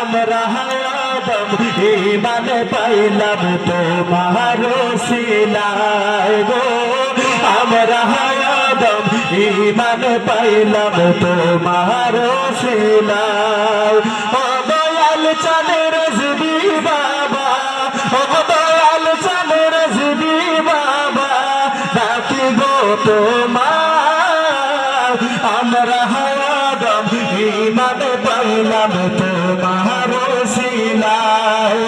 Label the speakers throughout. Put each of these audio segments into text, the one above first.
Speaker 1: আমরা হায়াদম ইমান পাইলাম তোমার সিলায় গো। আমরা হায়াদম ইমান পাইলাম তোমার সিলায়। ও দয়াল চলে রেজবি তোমার আমরা হায়াদম ইমান পাইলাম তোমার সিলায়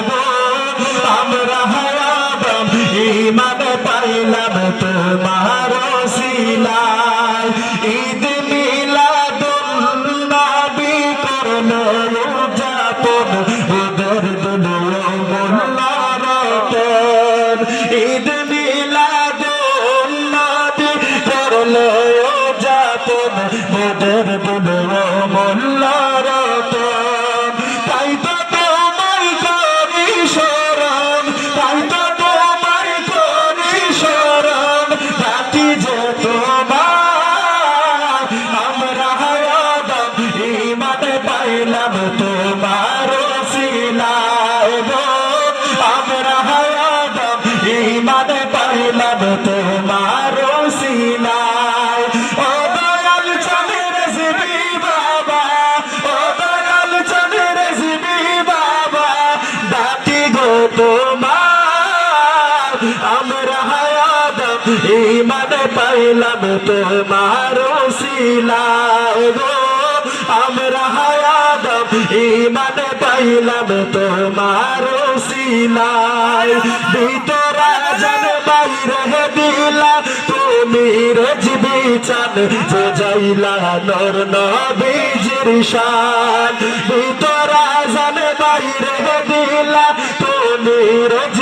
Speaker 1: আমরা হায়াদম ইমান পাইলাম তোমার উদযাপন ওদের দুলো তাই তো তোমায় করি শরণ, তাই তো তোমায় করি শরণ। ডাকি যে তোমার আমরা ইমানে পাইলাম তোমার আমরা হায়াদম ইমানে পাইলাম তোমার সিলায় গো। আমরা হায়াদম ইমানে পাইলাম তোমার সিলায় ভিতরা জন বাইরে দিলা, তুমি রজবি চান যে নর নবীজির শান। ভিতরা জন বাইরে দিলা, তুমি রজবি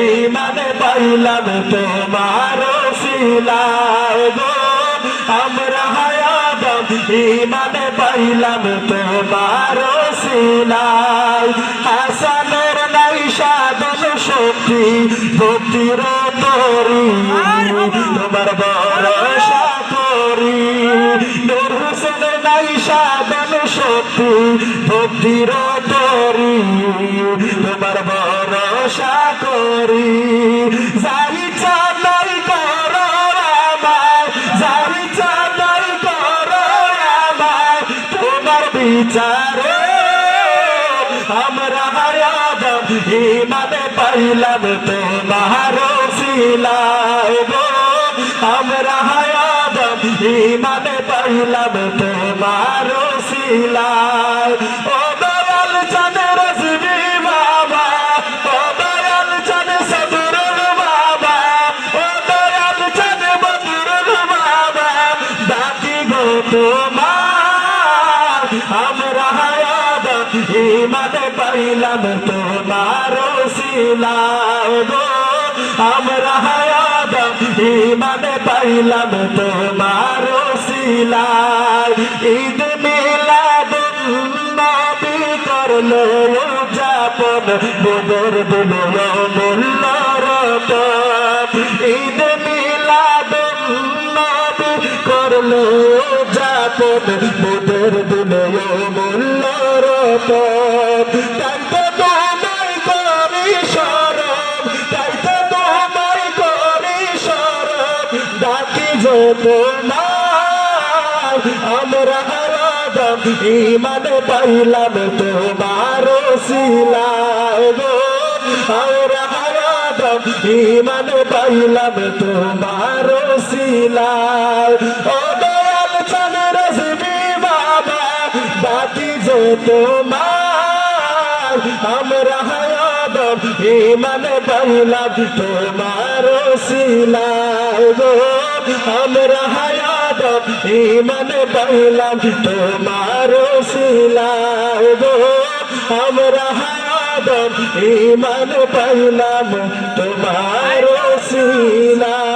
Speaker 1: ইমানে পাইলাম তোমার গো। আমরা হায়াদম ইমানে পাইলাম তোমার সিলায় হাসানের নাই সাধন শক্তি ভক্তির তরি। তোমার ভরসা করি। নূর হোসেন নাই সাধন শক্তি ভক্তির তরি। তোমার ভরসা করি। যাই চালাই কর আমায়, যাই চালাই কর আমায়, তোমার বিচারে আমরা হায়াদম, ইমানে পাইলাম তোমার সিলায় গো। আমরা হায়াদম, ইমানে পাইলাম তোমার সিলায় ও ইমানে পাইলাম তোমার গো। আমরা হায়াদম ইমানে পাইলাম তোমার ঈদ মিলাদুন নবী করল উদযাপন, বদর দিল মূল্য ঈদ মিলাদুন নবী করল উদযাপন বদর দিল মূল্য রতন তাই তো তোমায় করি শরণ, তাই তো তোমায় করি শরণ। ডাকি যে তোমার আমরা হারাদম ইমান পাইলাম তোমার সিলায় গো। আমরা হারাদম ইমান পাইলাম তোমার শিলায়। তোমার, আমরা হায়াদম ইমান পাইলাম তোমার শিলায় গো। আমরা হায়াদম ইমান পাইলাম তোমার শিলায় গো। আমরা হায়াদম ইমান পাইলাম তোমার শিলায়